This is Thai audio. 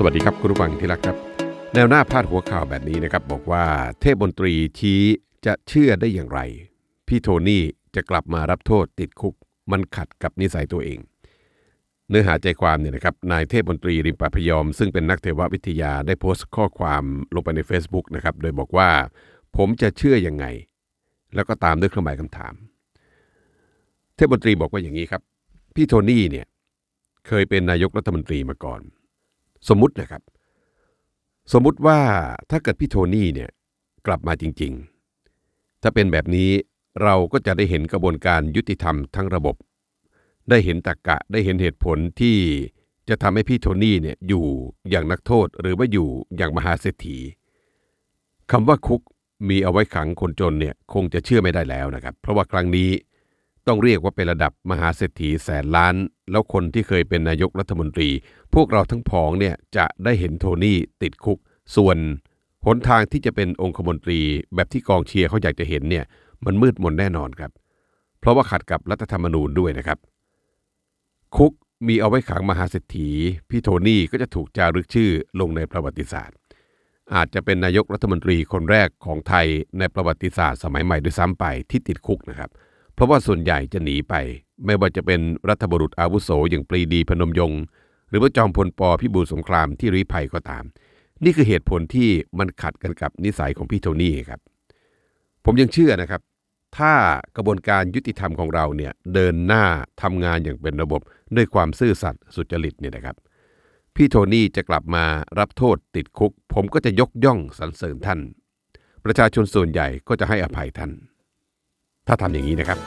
สวัสดีครับคุณผู้ฟังที่รักครับ แนวหน้าพาดหัวข่าวแบบนี้นะครับ บอกว่าเทพบนตรีชี้จะเชื่อได้อย่างไร พี่โทนี่จะกลับมารับโทษติดคุก มันขัดกับนิสัยตัวเอง เนื้อหาใจความเนี่ยนะครับนายเทพบนตรีริมปะพยอม ซึ่งเป็นนักเทววิทยาได้โพสต์ข้อความลงไปใน Facebook นะครับโดยบอกว่า ผมจะเชื่อยังไง แล้วก็ตามด้วยเครื่องหมายคำถาม เทพบนตรีบอกว่าอย่างนี้ครับ พี่โทนี่เนี่ยเคยเป็นนายกรัฐมนตรีมาก่อน สมมุตินะครับ สมมุติว่าถ้าเกิดพี่โทนี่เนี่ยกลับมาจริง ๆ ถ้าเป็นแบบนี้เราก็จะได้เห็นกระบวนการยุติธรรมทั้งระบบ ได้เห็นตรกกะได้เห็นเหตุผลที่จะทำให้พี่โทนี่เนี่ยอยู่อย่างนักโทษหรือว่าอยู่อย่างมหาเศรษฐีคำว่าคุกมีเอาไว้ขังคนจนเนี่ยคงจะเชื่อไม่ได้แล้วนะครับ เพราะว่าครั้งนี้ ต้องเรียกว่าเป็นระดับมหาเศรษฐีแสนล้าน แล้วคนที่เคยเป็นนายกรัฐมนตรี พวกเราทั้งผองเนี่ยจะได้เห็นโทนี่ติดคุก ส่วนหนทางที่จะเป็นองคมนตรีแบบที่กองเชียร์เขาอยากจะเห็นเนี่ยมันมืดมนแน่นอนครับ เพราะว่าขัดกับรัฐธรรมนูญด้วยนะครับ คุกมีเอาไว้ขังมหาเศรษฐีพี่โทนี่ก็จะถูกจารึกชื่อลงในประวัติศาสตร์ อาจจะเป็นนายกรัฐมนตรีคนแรกของไทยในประวัติศาสตร์สมัยใหม่ด้วยซ้ำไปที่ติดคุกนะครับเพราะว่าส่วนใหญ่จะหนีไป ไม่ว่าจะเป็นรัฐบุรุษอาวุโสอย่างปรีดีพนมยงค์หรือว่าจอมพลปพิบูลสงครามที่รีภัยก็ตาม นี่คือเหตุผลที่มันขัดกันกับนิสัยของพี่โทนี่ครับ ผมยังเชื่อนะครับ ถ้ากระบวนการยุติธรรมของเราเนี่ยเดินหน้าทำงานอย่างเป็นระบบด้วยความซื่อสัตย์สุจริตเนี่ยนะครับ พี่โทนี่จะกลับมารับโทษติดคุก ผมก็จะยกย่องสรรเสริญท่าน ประชาชนส่วนใหญ่ก็จะให้อภัยท่าน ถ้าทำอย่างนี้นะครับ